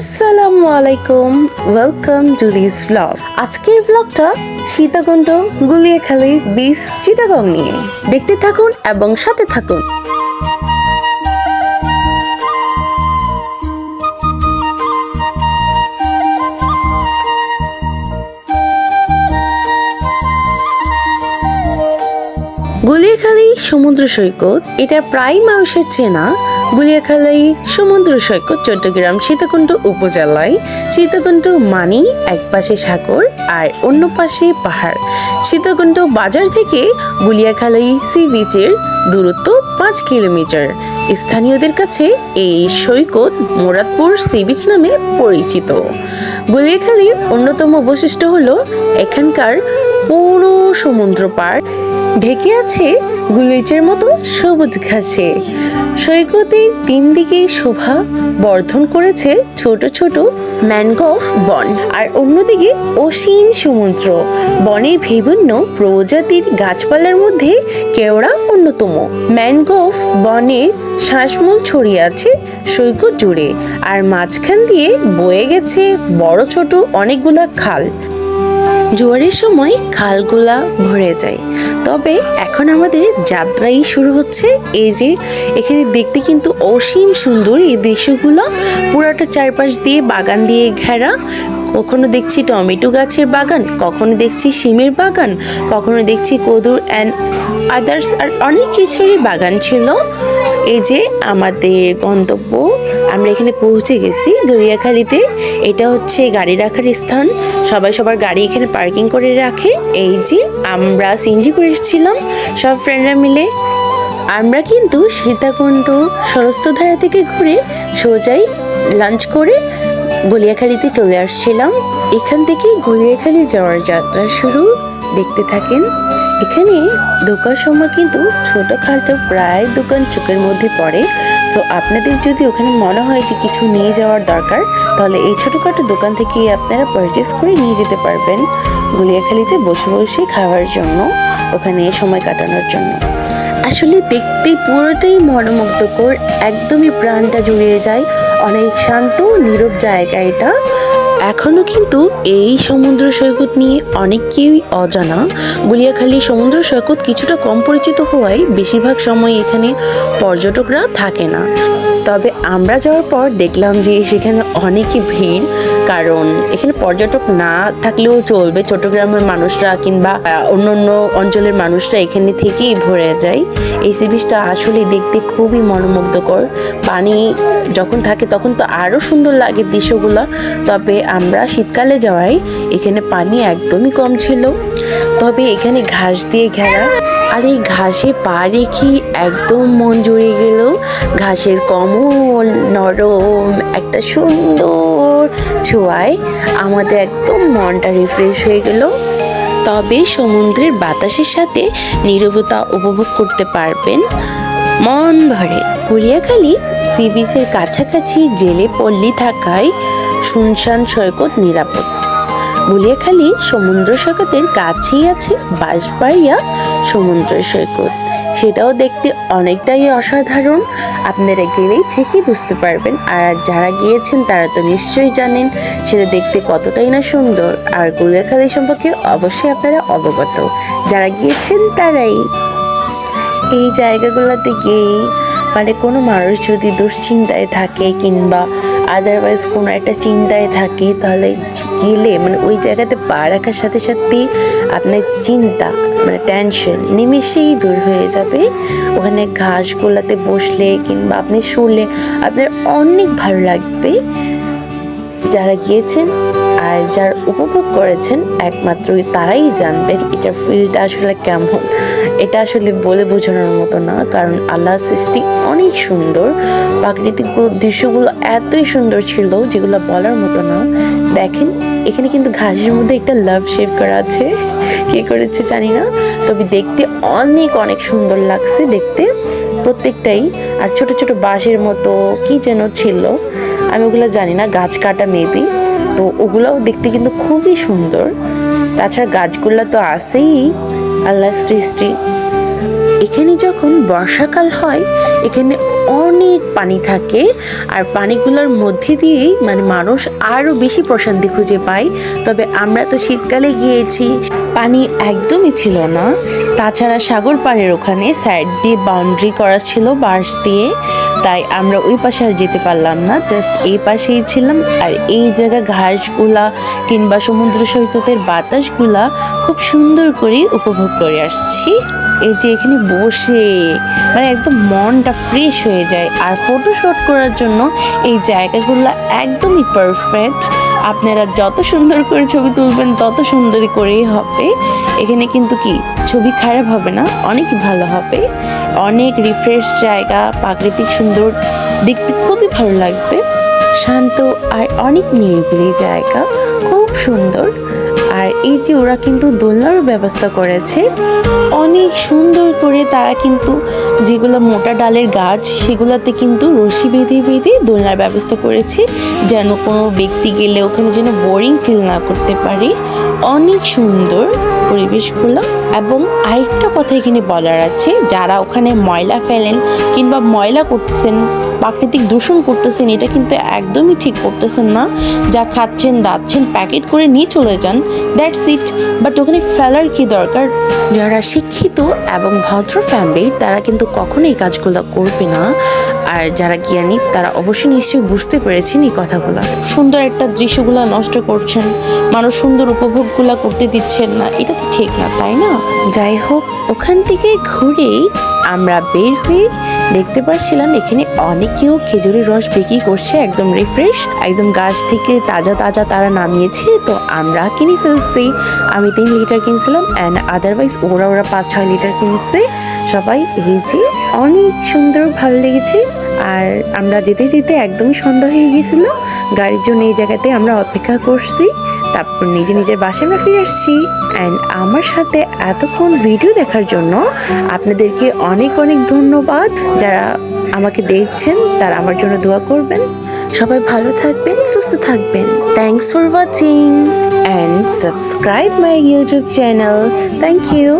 আসসালামু আলাইকুম welcome to Rhys blog আজকের ব্লগটা সীতাকুণ্ড বিচ নিয়ে। দেখতে থাকুন এবং সাথে থাকুন। সমুদ্র সৈকত, এটা প্রায় মানুষের চেনা। গুলিয়াখালী সমুদ্র সৈকত, চট্টগ্রাম, সীতাকুণ্ড উপজেলায়। সীতাকুণ্ড মানি এক পাশে সাগর আর অন্য পাশে পাহাড়। সীতাকুণ্ড বাজার থেকে গুলিয়াখালী সি বিচের দূরত্ব পাঁচ কিলোমিটার। স্থানীয়দের কাছে এই সৈকত মোরাদপুর সি বিচ নামে পরিচিত। গুলিয়াখালীর অন্যতম বৈশিষ্ট্য হলো, এখানকার পুরো সমুদ্র পাড় ঢেকে আছে গুলিচের মতো সবুজ ঘাসে। সৈকতের তিন দিকেই শোভা বর্ধন করেছে ছোট ছোট ম্যানগ্রোভ বন। আর অন্যদিকে অসীম সমুদ্র, বনের বিভিন্ন প্রজাতির গাছপালার মধ্যে কেওড়া অন্যতম। ম্যানগ্রোভ বনের শ্বাসমূল ছড়িয়ে আছে সৈকত জুড়ে, আর মাঝখান দিয়ে বয়ে গেছে বড় ছোট অনেকগুলা খাল। জোয়ারের সময় খালগুলা ভরে যায়। তবে এখন আমাদের যাত্রাই শুরু হচ্ছে। এই যে, এখানে দেখতে কিন্তু অসীম সুন্দর এই দৃশ্যগুলো। পুরোটা চারপাশ দিয়ে বাগান দিয়ে ঘেরা। কখনো দেখছি টমেটো গাছের বাগান, কখনো দেখছি শিমের বাগান, কখনো দেখছি কদুর অ্যান্ড আদার্স আর অনেক কিছুরই বাগান ছিল। এই যে, আমাদের গন্তব্য। আমরা এখানে পৌঁছে গেছি দরিয়াখালীতে এটা হচ্ছে গাড়ি রাখার স্থান। সবাই সবার গাড়ি এখানে পার্কিং করে রাখে। এই যে আমরা সিনজি করে এসেছিলাম, সব ফ্রেন্ডরা মিলে। আমরা কিন্তু সীতাকুণ্ড সরস্বধারা থেকে ঘুরে সোজাই লাঞ্চ করে গলিয়াখালীতে চলে আসছিলাম। এখান থেকে গলিয়াখালী যাওয়ার যাত্রা শুরু। দেখতে থাকেন, এখানে দোকান সময় কিন্তু ছোটোখাটো প্রায় দোকান চোখের মধ্যে পড়ে। সো আপনাদের যদি ওখানে মনে হয় যে কিছু নিয়ে যাওয়ার দরকার, তাহলে এই ছোটোখাটো দোকান থেকে আপনারা পারচেস করে নিয়ে যেতে পারবেন গুলিয়াখালিতে বসে বসে খাওয়ার জন্য, ওখানে সময় কাটানোর জন্য। আসলে দেখতে পুরোটাই মনোমুগ্ধকর, একদমই প্রাণটা জুড়িয়ে যায়, অনেক শান্ত নীরব জায়গা এটা। এখনও কিন্তু এই সমুদ্র সৈকত নিয়ে অনেকেই অজানা। গুলিয়াখালী সমুদ্র সৈকত কিছুটা কম পরিচিত হওয়ায় বেশিরভাগ সময় এখানে পর্যটকরা থাকে না। তবে আমরা যাওয়ার পর দেখলাম যে সেখানে অনেকই ভিড়, কারণ এখানে পর্যটক না থাকলেও চলবে। চট্টগ্রামের মানুষরা কিংবা অন্য অন্য অঞ্চলের মানুষরা এখানে থেকেই ভরে যায়। এই সি বিচটা আসলে দেখতে খুবই মনোমুগ্ধকর। পানি যখন থাকে তখন তো আরও সুন্দর লাগে দৃশ্যগুলো। তবে আমরা শীতকালে যাওয়ায় এখানে পানি একদমই কম ছিল। তবে এখানে ঘাস দিয়ে ঘেরা আর এই ঘাসে পা রেখে একদম মন জুড়ে গেল ঘাসের কমল, নরম, একটা সুন্দর ছোঁয়ায়। আমাদের একদম মনটা রিফ্রেশ হয়ে গেল। তবে সমুদ্রের বাতাসের সাথে নীরবতা উপভোগ করতে পারবেন। মন ভরে। কুলিয়াখালী সি বিচের কাছাকাছি জেলে পল্লী থাকায় শুনশান সৈকত নিরাপদ। গুলিয়াখালী সমুদ্র সৈকতের কাছেই আছে বাঁশবাড়িয়া সমুদ্র সৈকত। সেটাও দেখতে অনেকটাই অসাধারণ। আপনারা গেলেই ঠিকই বুঝতে পারবেন। আর যারা গিয়েছেন, তারা তো নিশ্চয়ই জানেন সেটা দেখতে কতটাই না সুন্দর। আর গুলিয়াখালী সম্পর্কে অবশ্যই আপনারা অবগত। যারা গিয়েছেন, তারাই এই জায়গাগুলোতে গিয়েই মানে কোনো মানুষ যদি দুশ্চিন্তায় থাকে কিংবা আদারওয়াইজ কোনো একটা চিন্তায় থাকে, তাহলে গেলে মানে ওই জায়গাতে পা রাখার সাথে সাথেই আপনার চিন্তা মানে টেনশন নিমেষেই দূর হয়ে যাবে। ওখানে ঘাসগুলোতে বসলে কিংবা আপনি শুলে আপনার অনেক ভালো লাগবে। যারা গিয়েছেন আর যারা উপভোগ করেছেন একমাত্র তারাই জানবেন এটার ফিলটা আসলে কেমন। এটা আসলে বলে বোঝানোর মতো না, কারণ আল্লাহ সৃষ্টি অনেক সুন্দর। প্রাকৃতিক দৃশ্যগুলো এতই সুন্দর ছিল যেগুলো বলার মতো না। দেখেন, এখানে কিন্তু ঘাসের মধ্যে একটা লাভ শেপ করা আছে। কে করেছে জানি না, তবে দেখতে অনেক অনেক সুন্দর লাগছে দেখতে প্রত্যেকটাই। আর ছোট ছোট বাঁশের মতো কি যেন ছিল, আমি ওগুলো জানি না, গাছ কাটা মেবি তো ওগুলোও দেখতে কিন্তু খুবই সুন্দর। তাছাড়া গাছগুলো তো আছেই, আল্লাহ সৃষ্টি। এখানে যখন বর্ষাকাল হয়, এখানে অনেক পানি থাকে আর পানিগুলোর মধ্যে দিয়েই মানে মানুষ আরও বেশি প্রশান্তি খুঁজে পায়। তবে আমরা তো শীতকালে গিয়েছি, পানি একদমই ছিল না। তাছাড়া সাগর পাড়ের ওখানে সাইড দিয়ে বাউন্ডারি করা ছিল বাঁশ দিয়ে। তাই আমরা ওই পাশে আর যেতে পারলাম না জাস্ট এই পাশেই ছিলাম। আর এই জায়গা ঘাসগুলা কিংবা সমুদ্র সৈকতের বাতাসগুলা খুব সুন্দর করে উপভোগ করে আসছি। এই যে এখানে বসে মানে একদম মনটা ফ্রেশ হয়ে যায়। আর ফটোশ্যুট করার জন্য এই জায়গাগুলো একদমই পারফেক্ট আপনারা যত সুন্দর করে ছবি তুলবেন, তত সুন্দরই করেই হবে। এখানে কিন্তু কি, ছবি খারাপ হবে না, অনেক ভালো হবে। অনেক রিফ্রেশ জায়গা, প্রাকৃতিক সুন্দর, দেখতে খুবই ভালো লাগবে। শান্ত আর অনেক নিরিবিলি জায়গা, খুব সুন্দর। এই যে ওরা কিন্তু দোলনারও ব্যবস্থা করেছে, অনেক সুন্দর করে তারা কিন্তু যেগুলো মোটা ডালের গাছ, সেগুলোতে কিন্তু রশি বেঁধে বেঁধে দোলনার ব্যবস্থা করেছে, যেন কোনো ব্যক্তি গেলে ওখানে যেন বোরিং ফিল না করতে পারে। অনেক সুন্দর। পরিবেশগুলো এবং আরেকটা কথা এখানে বলার আছে, যারা ওখানে ময়লা ফেলেন কিংবা ময়লা করতেছেন, প্রাকৃতিক দূষণ করতেছেন, এটা কিন্তু একদমই ঠিক করতেছেন না। যা খাচ্ছেন, দাচ্ছেন, প্যাকেট করে নিয়ে চলে যান, দ্যাটস ইট। বাট ওখানে ফেলার কি দরকার? যারা শিক্ষিত এবং ভদ্র ফ্যামিলির তারা কিন্তু কখনোই এই কাজগুলো করবে না। আর যারা জ্ঞানী তারা অবশ্যই নিশ্চয়ই বুঝতে পেরেছেন এই কথাগুলো। সুন্দর একটা দৃশ্যগুলো নষ্ট করছেন মানুষ সুন্দর উপভোগগুলো করতে দিচ্ছেন না এটা তো ঠিক না তাই না? যাই হোক ওখান থেকে ঘুরেই আমরা বের হয়ে দেখতে পাচ্ছিলাম এখানে অনেকেও খেজুরের রস বিক্রি করছে একদম রিফ্রেশ একদম গাছ থেকে তাজা তাজা তারা নামিয়েছে তো আমরা কিনে ফেলছি। আমি তিন লিটার কিনছিলাম অ্যান্ড আদারওয়াইজ ওরা ওরা পাঁচ ছয় লিটার কিনছে। সবাই এই যে অনেক সুন্দর ভালো লেগেছে। আর আমরা যেতে যেতে একদমই সন্ধ্যা হয়ে গিয়েছিল। গাড়ির জন্য এই জায়গাতে আমরা অপেক্ষা করছি। তারপর নিজে নিজের বাসায় আমরা ফিরে আসছি। অ্যান্ড আমার সাথে এতক্ষণ ভিডিও দেখার জন্য আপনাদেরকে অনেক অনেক ধন্যবাদ। যারা আমাকে দেখছেন, তারা আমার জন্য দোয়া করবেন। সবাই ভালো থাকবেন, সুস্থ থাকবেন। Thanks for watching and subscribe my YouTube channel thank you